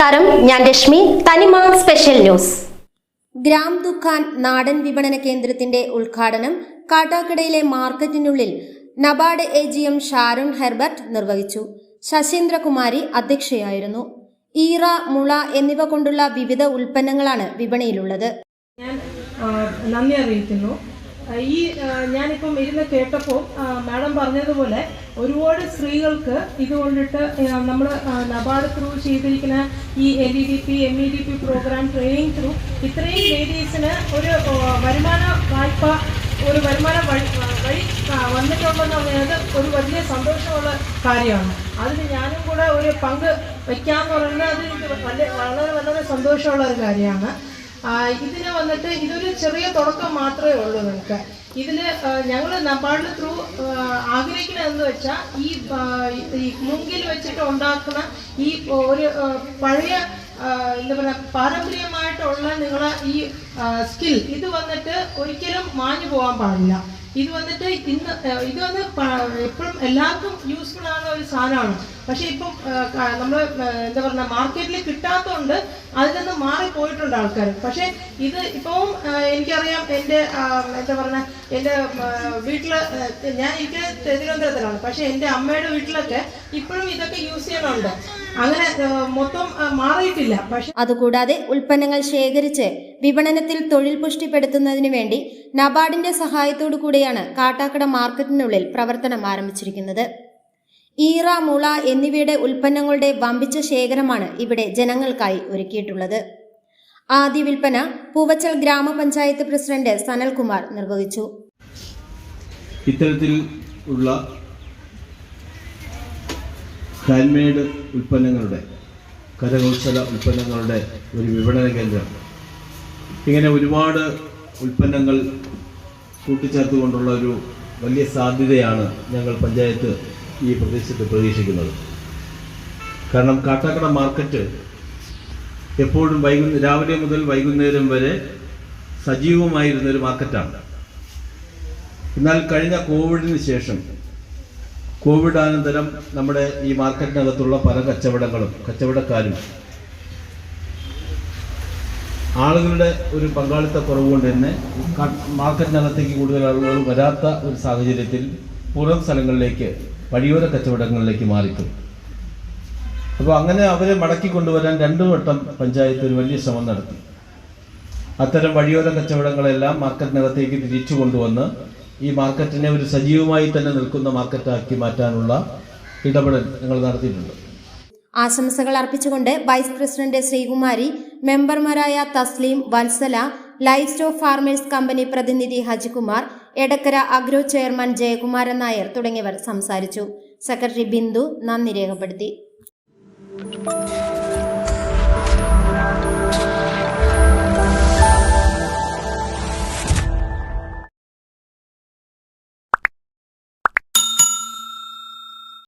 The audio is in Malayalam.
നമസ്കാരം ഞാൻ രശ്മി തനിമ സ്പെഷ്യൽ ന്യൂസ് ഗ്രാം ദുഖാൻ നാടൻ വിപണന കേന്ദ്രത്തിന്റെ ഉദ്ഘാടനം കാട്ടാക്കടയിലെ മാർക്കറ്റിനുള്ളിൽ NABARD A G M Sharon Herbert നിർവഹിച്ചു. ശശീന്ദ്രകുമാരി അധ്യക്ഷയായിരുന്നു. ഈറ മുള എന്നിവ കൊണ്ടുള്ള വിവിധ ഉൽപ്പന്നങ്ങളാണ് വിപണിയിലുള്ളത്. ഞാൻ നന്ദി അറിയിക്കുന്നു. ഈ ഞാനിപ്പം ഇരുന്ന് കേട്ടപ്പോൾ മാഡം പറഞ്ഞതുപോലെ ഒരുപാട് സ്ത്രീകൾക്ക് ഇത് കൊണ്ടിട്ട് നമ്മൾ നബാർഡ് ത്രൂ ചെയ്തിരിക്കുന്ന ഈ L E D P M E D P program training through ഇത്രയും ലേഡീസിന് ഒരു വരുമാന വായ്പ ഒരു വരുമാന വഴി വഴി വന്നിട്ടുണ്ടെന്ന് പറയുന്നത് ഒരു വലിയ സന്തോഷമുള്ള കാര്യമാണ്. അതിന് ഞാനും കൂടെ ഒരു പങ്ക് വയ്ക്കാമെന്ന് പറയുന്നത് അത് വളരെ വളരെ സന്തോഷമുള്ള ഒരു കാര്യമാണ്. ഇതിന് വന്നിട്ട് ഇതൊരു ചെറിയ തുടക്കം മാത്രമേ ഉള്ളൂ നിങ്ങൾക്ക്. ഇതിൽ ഞങ്ങൾ നമ്പാടിന് ത്രൂ ആഗ്രഹിക്കുന്നതെന്ന് വെച്ചാൽ ഈ മുങ്കിൽ വെച്ചിട്ട് ഉണ്ടാക്കുന്ന ഈ ഒരു പഴയ എന്താ പറയുക പാരമ്പര്യമായിട്ടുള്ള നിങ്ങളെ ഈ സ്കിൽ ഇത് വന്നിട്ട് ഒരിക്കലും മാഞ്ഞു പോകാൻ പാടില്ല. ഇത് വന്നിട്ട് ഇന്ന് ഇത് വന്ന് എപ്പോഴും എല്ലാവർക്കും യൂസ്ഫുൾ ആകുന്ന ഒരു സാധനമാണ്. പക്ഷെ ഇപ്പം നമ്മൾ എന്താ പറയുക മാർക്കറ്റിൽ കിട്ടാത്തതുകൊണ്ട് അതിൽ നിന്ന് മാറിപ്പോയിട്ടുണ്ട് ആൾക്കാർ പക്ഷെ ഇത് ഇപ്പം എനിക്കറിയാം എന്റെ എന്താ പറയുക എന്റെ വീട്ടിൽ ഞാൻ എനിക്ക് തിരുവനന്തപുരത്തിലാണ്. പക്ഷെ എന്റെ അമ്മയുടെ വീട്ടിലൊക്കെ ഇപ്പോഴും ഇതൊക്കെ യൂസ് ചെയ്യണുണ്ട് അങ്ങനെ മൊത്തം മാറിയിട്ടില്ല. പക്ഷെ അതുകൂടാതെ ഉൽപ്പന്നങ്ങൾ ശേഖരിച്ച് വിപണനത്തിൽ തൊഴിൽ പുഷ്ടിപ്പെടുത്തുന്നതിന് വേണ്ടി നബാർഡിന്റെ സഹായത്തോടു കൂടിയാണ് കാട്ടാക്കട മാർക്കറ്റിനുള്ളിൽ പ്രവർത്തനം ആരംഭിച്ചിരിക്കുന്നത്. ഈറ മുള എന്നിവയുടെ ഉൽപ്പന്നങ്ങളുടെ വമ്പിച്ച ശേഖരമാണ് ഇവിടെ ജനങ്ങൾക്കായി ഒരുക്കിയിട്ടുള്ളത്. ആദ്യ വിൽപ്പന പൂവച്ചൽ ഗ്രാമപഞ്ചായത്ത് പ്രസിഡന്റ് സനൽകുമാർ നിർവഹിച്ചു. ഇത്തരത്തിൽ ഉള്ള ഹാൻഡ്മെയ്ഡ് ഉൽപ്പന്നങ്ങളുടെ കരകൗശല ഉൽപ്പന്നങ്ങളുടെ ഒരു വിപണന കേന്ദ്രം. ഇങ്ങനെ ഒരുപാട് ഉൽപ്പന്നങ്ങൾ കൂട്ടിച്ചേർത്തുകൊണ്ടുള്ള ഒരു വലിയ സാധ്യതയാണ് ഞങ്ങൾ പഞ്ചായത്ത് ഈ പ്രദേശത്ത് പ്രതീക്ഷിക്കുന്നത്. കാരണം കാട്ടാക്കട മാർക്കറ്റ് എപ്പോഴും വൈകുന്ന രാവിലെ മുതൽ വൈകുന്നേരം വരെ സജീവമായിരുന്നൊരു മാർക്കറ്റാണ് എന്നാൽ കഴിഞ്ഞ കോവിഡിന് ശേഷം കോവിഡ് അനന്തരം നമ്മുടെ ഈ മാർക്കറ്റിനകത്തുള്ള പല കച്ചവടങ്ങളും കച്ചവടക്കാരും ആളുകളുടെ ഒരു പങ്കാളിത്ത കുറവ് കൊണ്ട് തന്നെ മാർക്കറ്റിനകത്തേക്ക് കൂടുതൽ ആളുകൾ വരാത്ത ഒരു സാഹചര്യത്തിൽ പുറം സ്ഥലങ്ങളിലേക്ക് വഴിയോര കച്ചവടങ്ങളിലേക്ക് മാറിക്കും അപ്പോൾ അങ്ങനെ അവരെ മടക്കി കൊണ്ടുവരാൻ രണ്ടു വട്ടം പഞ്ചായത്ത് ഒരു വലിയ ശ്രമം നടത്തി. അത്തരം വഴിയോര കച്ചവടങ്ങളെല്ലാം മാർക്കറ്റിനകത്തേക്ക് തിരിച്ചു കൊണ്ടുവന്ന് ഈ മാർക്കറ്റിനെ ഒരു സജീവമായി തന്നെ നിൽക്കുന്ന മാർക്കറ്റാക്കി മാറ്റാനുള്ള ഇടപെടൽ ഞങ്ങൾ നടത്തിയിട്ടുണ്ട്. ആശംസകൾ അർപ്പിച്ചുകൊണ്ട് വൈസ് പ്രസിഡന്റ് ശ്രീകുമാരി മെമ്പർമാരായ Tasleem Vatsala livestock farmers company പ്രതിനിധി ഹജികുമാർ എടക്കര അഗ്രോ ചെയർമാൻ ജയകുമാരൻ നായർ തുടങ്ങിയവർ സംസാരിച്ചു. സെക്രട്ടറി ബിന്ദു നന്ദി രേഖപ്പെടുത്തി.